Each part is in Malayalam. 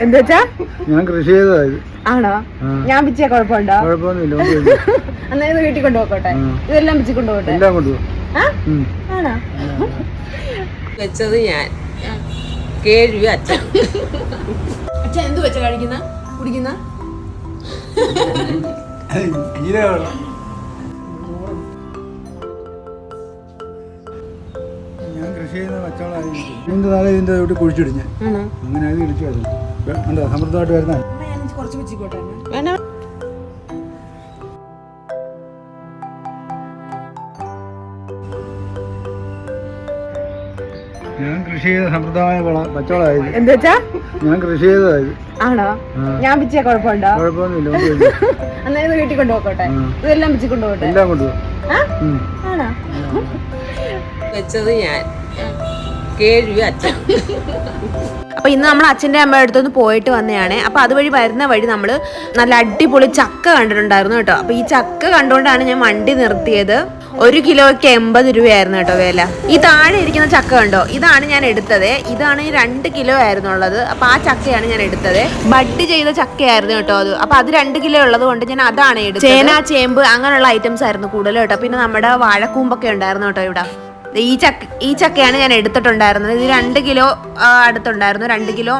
എന്താ ഞാൻ കൃഷി ചെയ്തതായത് ആണോ? ഞാൻ പിച്ചേ കുഴപ്പമുണ്ടോ? കുഴപ്പമൊന്നുമില്ല. എന്നാ ഇത് വീട്ടിൽ കൊണ്ടുപോകട്ടെ ഇതെല്ലാം പിച്ചി കൊണ്ടുപോകട്ടെ എല്ലാം കൊണ്ടുപോകും. ആണോ? വെച്ചത് ഞാൻ. കേഴുവി അച്ഛൻ. അച്ഛൻ എന്ത് വെച്ച കഴിക്കുന്ന? കുടിക്കുന്ന? കൃഷി ചെയ്യുന്ന പച്ചവളായത് ഇതിന്റെ താഴെ ഇതിന്റെ ഇവിടെ കുഴിച്ചിടിഞ്ഞ്. അങ്ങനെ അത് ഇടിച്ചു വരുന്നു എന്താ സമൃദ്ധമായിട്ട് വരുന്ന കുറച്ച് പിച്ചിക്കോട്ടെ വേണം ഞാൻ കൃഷി ചെയ്ത സമൃദ്ധമായ വള പച്ചവളായത് എന്താ ഞാൻ കൃഷി ചെയ്തതായത് ആണോ? ഞാൻ പിച്ചിയ കുഴപ്പമുണ്ടോ? കുഴപ്പമൊന്നുമില്ല. എന്നാ ഇത് വീട്ടിൽ കൊണ്ടുപോകട്ടെ ഇതെല്ലാം പിച്ചി കൊണ്ടുപോകട്ടെ എല്ലാം കൊണ്ടുപോകും. ആണോ? വെച്ചത് ഞാൻ. അപ്പൊ ഇന്ന് നമ്മൾ അച്ഛന്റെ അമ്മയുടെ അടുത്തൊന്ന് പോയിട്ട് വന്നതാണ്. അപ്പൊ അതുവഴി വരുന്ന വഴി നമ്മൾ നല്ല അടിപൊളി ചക്ക കണ്ടിട്ടുണ്ടായിരുന്നു കേട്ടോ. അപ്പൊ ഈ ചക്ക കണ്ടുകൊണ്ടാണ് ഞാൻ വണ്ടി നിർത്തിയത്. ഒരു കിലോയ്ക്ക് എൺപത് രൂപയായിരുന്നു കേട്ടോ വില. ഈ താഴെ ഇരിക്കുന്ന ചക്ക കണ്ടോ? ഇതാണ് ഞാൻ എടുത്തത്. ഇതാണ് ഈ രണ്ട് കിലോ ആയിരുന്നു ഉള്ളത് അപ്പൊ ആ ചക്കയാണ് ഞാൻ എടുത്തത്. ബഡ് ചെയ്ത ചക്കയായിരുന്നു കേട്ടോ അത്. അപ്പൊ അത് രണ്ട് കിലോ ഉള്ളത് കൊണ്ട് ഞാൻ അതാണ് എടുത്തത്. ചേന ചേമ്പ് അങ്ങനെയുള്ള ഐറ്റംസ് ആയിരുന്നു കൂടുതൽ കേട്ടോ. പിന്നെ നമ്മുടെ വാഴക്കൂമ്പൊക്കെ ഉണ്ടായിരുന്നു കേട്ടോ ഇവിടെ. ഈ ചക്ക ഈ ചക്കയാണ് ഞാൻ എടുത്തിട്ടുണ്ടായിരുന്നത്. ഇത് രണ്ട് കിലോ അടുത്തുണ്ടായിരുന്നു. രണ്ട് കിലോ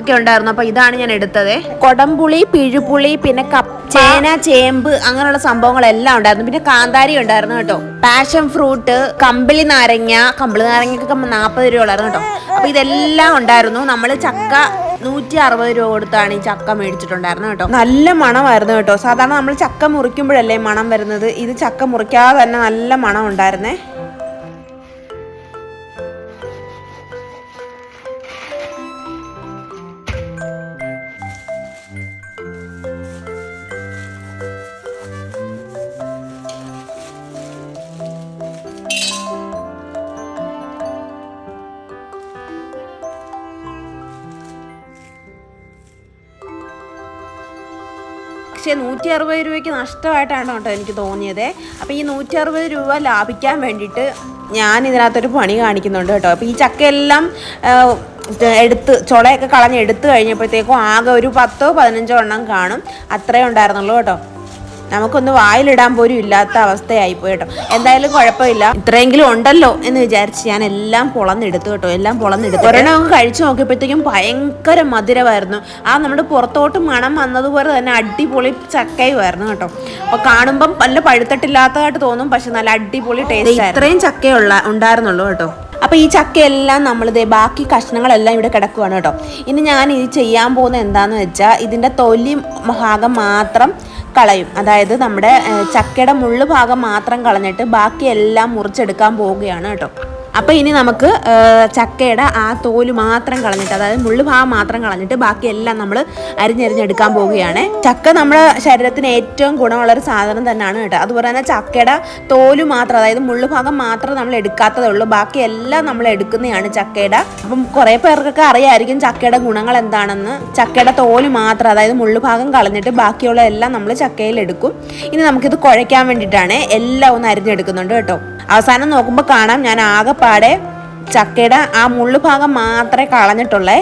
ഒക്കെ ഉണ്ടായിരുന്നു. അപ്പൊ ഇതാണ് ഞാൻ എടുത്തത്. കൊടംപുളി പിഴുപുളി പിന്നെ കപ്പ ചേന ചേമ്പ് അങ്ങനെയുള്ള സംഭവങ്ങളെല്ലാം ഉണ്ടായിരുന്നു. പിന്നെ കാന്താരി ഉണ്ടായിരുന്നു കേട്ടോ. പാഷൻ ഫ്രൂട്ട് കമ്പിളി നാരങ്ങ കമ്പിളി നാരങ്ങക്കൊക്കെ നാൽപ്പത് രൂപ ഉള്ളായിരുന്നു കേട്ടോ. അപ്പൊ ഇതെല്ലാം ഉണ്ടായിരുന്നു. നമ്മൾ ചക്ക നൂറ്റി അറുപത് രൂപ കൊടുത്താണ് ഈ ചക്ക മേടിച്ചിട്ടുണ്ടായിരുന്നു കേട്ടോ. നല്ല മണമായിരുന്നു കേട്ടോ. സാധാരണ നമ്മൾ ചക്ക മുറിക്കുമ്പോഴല്ലേ മണം വരുന്നത്? ഇത് ചക്ക മുറിക്കാതെ തന്നെ നല്ല മണം ഉണ്ടായിരുന്നേ. പക്ഷേ നൂറ്റി അറുപത് രൂപയ്ക്ക് നഷ്ടമായിട്ടാണ് കേട്ടോ എനിക്ക് തോന്നിയത്. അപ്പോൾ ഈ നൂറ്റി അറുപത് രൂപ ലാഭിക്കാൻ വേണ്ടിയിട്ട് ഞാൻ ഇതിനകത്തൊരു പണി കാണിക്കുന്നുണ്ട് കേട്ടോ. അപ്പോൾ ഈ ചക്കയെല്ലാം എടുത്ത് ചുളയൊക്കെ കളഞ്ഞ് എടുത്തു കഴിഞ്ഞപ്പോഴത്തേക്കും ആകെ ഒരു പത്തോ പതിനഞ്ചോ എണ്ണം കാണും. അത്രേ ഉണ്ടായിരുന്നുള്ളൂ കേട്ടോ. നമുക്കൊന്ന് വായിലിടാൻ പോലും ഇല്ലാത്ത അവസ്ഥയായിപ്പോയി കേട്ടോ. എന്തായാലും കുഴപ്പമില്ല. ഇത്രയെങ്കിലും ഉണ്ടല്ലോ എന്ന് വിചാരിച്ച് ഞാൻ എല്ലാം പൊളന്നെടുത്തു കേട്ടോ. എല്ലാം പൊളന്നെടുത്തു. ഒരെണ്ണം കഴിച്ചു നോക്കിയപ്പോഴത്തേക്കും ഭയങ്കര മധുരമായിരുന്നു. ആ നമ്മുടെ പുറത്തോട്ട് മണം വന്നതുപോലെ തന്നെ അടിപൊളി ചക്കയുമായിരുന്നു കേട്ടോ. അപ്പൊ കാണുമ്പം നല്ല പഴുത്തിട്ടില്ലാത്തതായിട്ട് തോന്നും പക്ഷെ നല്ല അടിപൊളി ടേസ്റ്റ് ഇത്രയും ചക്കയുള്ള ഉണ്ടായിരുന്നുള്ളൂ കേട്ടോ. അപ്പൊ ഈ ചക്കയെല്ലാം നമ്മൾ ദേ ബാക്കി കഷ്ണങ്ങളെല്ലാം ഇവിടെ കിടക്കുവാണ് കേട്ടോ. ഇനി ഞാൻ ഇത് ചെയ്യാൻ പോകുന്നത് എന്താന്ന് വെച്ചാൽ ഇതിന്റെ തൊലി ഭാഗം മാത്രം കളയും. അതായത് നമ്മുടെ ചക്കയുടെ മുള്ളു ഭാഗം മാത്രം കളഞ്ഞിട്ട് ബാക്കി എല്ലാം മുറിച്ചെടുക്കാൻ പോവുകയാണ് കേട്ടോ. അപ്പോൾ ഇനി നമുക്ക് ചക്കയുടെ ആ തോൽ മാത്രം കളഞ്ഞിട്ട് അതായത് മുള്ളു ഭാഗം മാത്രം കളഞ്ഞിട്ട് ബാക്കിയെല്ലാം നമ്മൾ അരിഞ്ഞരിഞ്ഞെടുക്കാൻ പോവുകയാണ്. ചക്ക നമ്മുടെ ശരീരത്തിന് ഏറ്റവും ഗുണമുള്ള ഒരു സാധനം തന്നെയാണ് കേട്ടോ. അതുപോലെ തന്നെ ചക്കയുടെ തോൽ മാത്രം അതായത് മുള്ളു ഭാഗം മാത്രം നമ്മൾ എടുക്കാത്തതേ ഉള്ളൂ. ബാക്കി എല്ലാം നമ്മൾ എടുക്കുന്നതാണ് ചക്കയുടെ. അപ്പം കുറേ പേർക്കൊക്കെ അറിയായിരിക്കും ചക്കയുടെ ഗുണങ്ങൾ എന്താണെന്ന്. ചക്കയുടെ തോൽ മാത്രം അതായത് മുള്ളു ഭാഗം കളഞ്ഞിട്ട് ബാക്കിയുള്ള എല്ലാം നമ്മൾ ചക്കയിൽ എടുക്കും. ഇനി നമുക്കിത് കുഴയ്ക്കാൻ വേണ്ടിയിട്ടാണ് എല്ലാം ഒന്ന് അരിഞ്ഞെടുക്കുന്നുണ്ട് കേട്ടോ. അവസാനം നോക്കുമ്പോൾ കാണാം ഞാൻ ആകെപ്പാടെ ചക്കയുടെ ആ മുള്ളു ഭാഗം മാത്രമേ കളഞ്ഞിട്ടുള്ളേ.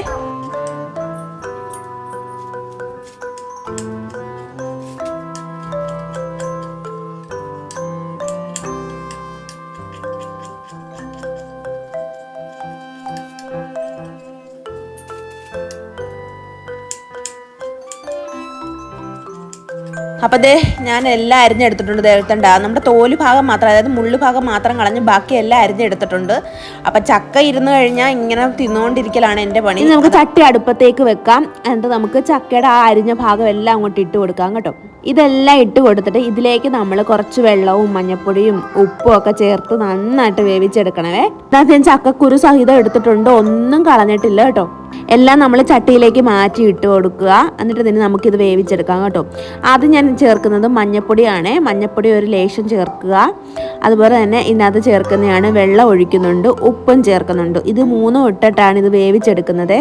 അപ്പം അതേ ഞാൻ എല്ലാം അരിഞ്ഞെടുത്തിട്ടുണ്ട്. ദേഹത്തുണ്ട് നമ്മുടെ തോൽ ഭാഗം മാത്രം അതായത് മുള്ളു ഭാഗം മാത്രം കളഞ്ഞ് ബാക്കി എല്ലാം അരിഞ്ഞെടുത്തിട്ടുണ്ട്. അപ്പം ചക്ക ഇരുന്ന് കഴിഞ്ഞാൽ ഇങ്ങനെ തിന്നുകൊണ്ടിരിക്കലാണ് എന്റെ പണി. നമുക്ക് ചട്ടി അടുപ്പത്തേക്ക് വെക്കാം. എന്നിട്ട് നമുക്ക് ചക്കയുടെ ആ അരിഞ്ഞ ഭാഗം എല്ലാം അങ്ങോട്ട് ഇട്ട് കൊടുക്കാം കേട്ടോ. ഇതെല്ലാം ഇട്ട് കൊടുത്തിട്ട് ഇതിലേക്ക് നമ്മൾ കുറച്ച് വെള്ളവും മഞ്ഞപ്പൊടിയും ഉപ്പും ഒക്കെ ചേർത്ത് നന്നായിട്ട് വേവിച്ചെടുക്കണവേ. എന്നാൽ ഞാൻ ചക്കക്കുരു സഹിതം എടുത്തിട്ടുണ്ട്. ഒന്നും കളഞ്ഞിട്ടില്ല കേട്ടോ. എല്ലാം നമ്മൾ ചട്ടിയിലേക്ക് മാറ്റി ഇട്ട് കൊടുക്കുക. എന്നിട്ട് ഇതിന് നമുക്കിത് വേവിച്ചെടുക്കാം കേട്ടോ. ആദ്യം ഞാൻ ചേർക്കുന്നത് മഞ്ഞപ്പൊടിയാണ്. മഞ്ഞപ്പൊടി ഒരു ലേശം ചേർക്കുക. അതുപോലെ തന്നെ ഇതിനകത്ത് ചേർക്കുന്നതാണ് വെള്ളം ഒഴിക്കുന്നുണ്ട്. ഉപ്പും ചേർക്കുന്നുണ്ട്. ഇത് മൂന്നും ഇട്ടിട്ടാണ് ഇത് വേവിച്ചെടുക്കുന്നത്.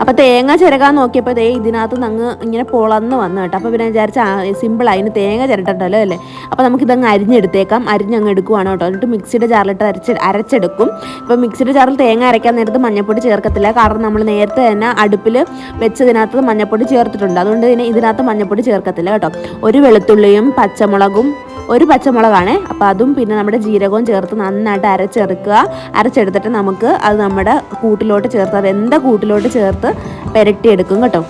അപ്പോൾ തേങ്ങ ചിരകാൻ നോക്കിയപ്പോൾ ദേ ഇതിനകത്ത് അങ്ങ് ഇങ്ങനെ പൊളന്ന് വന്നു കേട്ടോ. അപ്പോൾ പിന്നെ വിചാരിച്ച സിമ്പിൾ അതിന് തേങ്ങ ചിരട്ടല്ലോ അല്ലേ? അപ്പോൾ നമുക്കിതങ്ങ് അരിഞ്ഞെടുത്തേക്കാം. അരിഞ്ഞങ്ങ് എടുക്കുവാണ് കേട്ടോ. എന്നിട്ട് മിക്സിയുടെ ജാറിലിട്ട് അരച്ച് അരച്ചെടുക്കും. ഇപ്പോൾ മിക്സിയുടെ ജാറിൽ തേങ്ങ അരയ്ക്കാൻ നേരത്ത് മഞ്ഞപ്പൊടി ചേർക്കത്തില്ല. കാരണം നമ്മൾ നേരത്തെ തന്നെ അടുപ്പിൽ വെച്ചതിനകത്ത് മഞ്ഞപ്പൊടി ചേർത്തിട്ടുണ്ട്. അതുകൊണ്ട് ഇതിനകത്ത് മഞ്ഞപ്പൊടി ചേർക്കത്തില്ല കേട്ടോ. ഒരു വെളുത്തുള്ളിയും പച്ചമുളകും ഒരു പച്ചമുളകാണ്. അപ്പോൾ അതും പിന്നെ നമ്മുടെ ജീരകവും ചേർത്ത് നന്നായിട്ട് അരച്ചെടുക്കുക അരച്ചെടുത്തിട്ട് നമുക്ക് അത് നമ്മുടെ കൂട്ടിലോട്ട് ചേർത്ത് അത് എന്താ കൂട്ടിലോട്ട് ചേർത്ത് പെരട്ടിയെടുക്കും കേട്ടോ.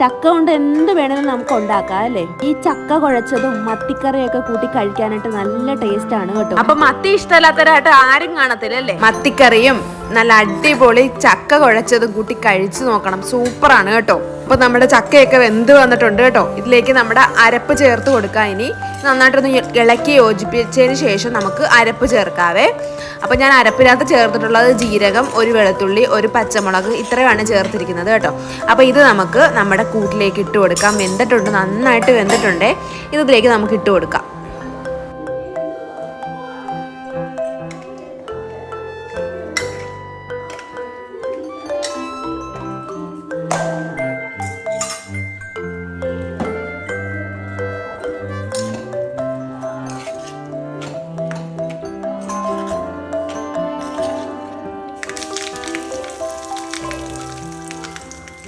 ചക്ക കൊണ്ട് എന്ത് വേണമെങ്കിലും നമുക്ക് ഉണ്ടാക്കാം അല്ലേ? ഈ ചക്ക കുഴച്ചതും മത്തിക്കറിയൊക്കെ കൂട്ടി കഴിക്കാനായിട്ട് നല്ല ടേസ്റ്റ് ആണ് കേട്ടോ. അപ്പൊ മത്തി ഇഷ്ടമല്ലാത്തവരായിട്ട് ആരും കാണത്തില്ല അല്ലേ? മത്തിക്കറിയും നല്ല അടിപൊളി ചക്ക കുഴച്ചതും കൂട്ടി കഴിച്ചു നോക്കണം. സൂപ്പറാണ് കേട്ടോ. അപ്പൊ നമ്മുടെ ചക്കയൊക്കെ വെന്ത് വന്നിട്ടുണ്ട് കേട്ടോ. ഇതിലേക്ക് നമ്മുടെ അരപ്പ് ചേർത്ത് കൊടുക്കാം ഇനി. നന്നായിട്ടൊന്ന് ഇളക്കി യോജിപ്പിച്ചതിന് ശേഷം നമുക്ക് അരപ്പ് ചേർക്കാവേ. അപ്പോൾ ഞാൻ അരപ്പിനകത്ത് ചേർത്തിട്ടുള്ളത് ജീരകം ഒരു വെളുത്തുള്ളി ഒരു പച്ചമുളക് ഇത്രയാണ് ചേർത്തിരിക്കുന്നത് കേട്ടോ. അപ്പോൾ ഇത് നമുക്ക് നമ്മുടെ കൂട്ടിലേക്ക് ഇട്ട് കൊടുക്കാം. വെന്തിട്ടുണ്ട് നന്നായിട്ട് വെന്തിട്ടുണ്ടേ. ഇത് ഇതിലേക്ക് നമുക്ക് ഇട്ട് കൊടുക്കാം.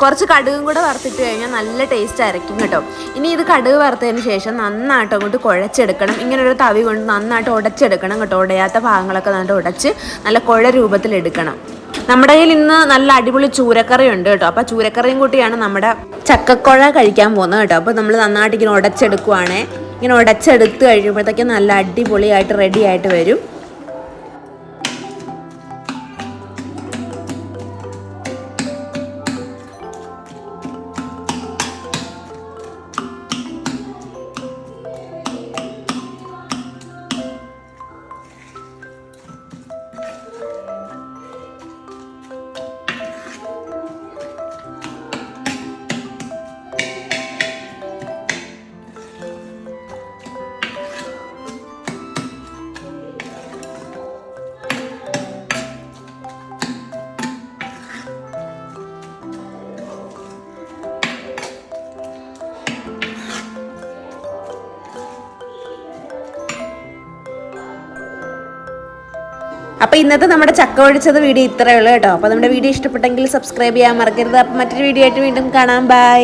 കുറച്ച് കടുകും കൂടെ വറുത്തിട്ട് കഴിഞ്ഞാൽ നല്ല ടേസ്റ്റ് ആയിരിക്കും കേട്ടോ. ഇനി ഇത് കടുക് വറുത്തതിന് ശേഷം നന്നായിട്ട് അങ്ങോട്ട് കുഴച്ചെടുക്കണം. ഇങ്ങനെ ഒരു തവി കൊണ്ട് നന്നായിട്ട് ഉടച്ചെടുക്കണം കേട്ടോ. ഉടയാത്ത ഭാഗങ്ങളൊക്കെ നന്നായിട്ട് ഉടച്ച് നല്ല കുഴ രൂപത്തിൽ എടുക്കണം. നമ്മുടെ കയ്യിൽ ഇന്ന് നല്ല അടിപൊളി ചൂരക്കറി ഉണ്ട് കേട്ടോ. അപ്പോൾ ചൂരക്കറിയും കൂട്ടിയാണ് നമ്മുടെ ചക്കക്കുഴ കഴിക്കാൻ പോകുന്നത് കേട്ടോ. അപ്പോൾ നമ്മൾ നന്നായിട്ട് ഇങ്ങനെ ഉടച്ചെടുക്കുവാണേ. ഇങ്ങനെ ഉടച്ചെടുത്ത് കഴിയുമ്പോഴത്തേക്കും നല്ല അടിപൊളിയായിട്ട് റെഡി ആയിട്ട് വരും. അപ്പൊ ഇന്നത്തെ നമ്മുടെ ചക്ക ഒഴിച്ചത് വീഡിയോ ഇത്രയേ ഉള്ളൂ കേട്ടോ. അപ്പോൾ നമ്മുടെ വീഡിയോ ഇഷ്ടപ്പെട്ടെങ്കിൽ സബ്സ്ക്രൈബ് ചെയ്യാൻ മറക്കരുത്. അപ്പോൾ മറ്റൊരു വീഡിയോ ആയിട്ട് വീണ്ടും കാണാം. ബൈ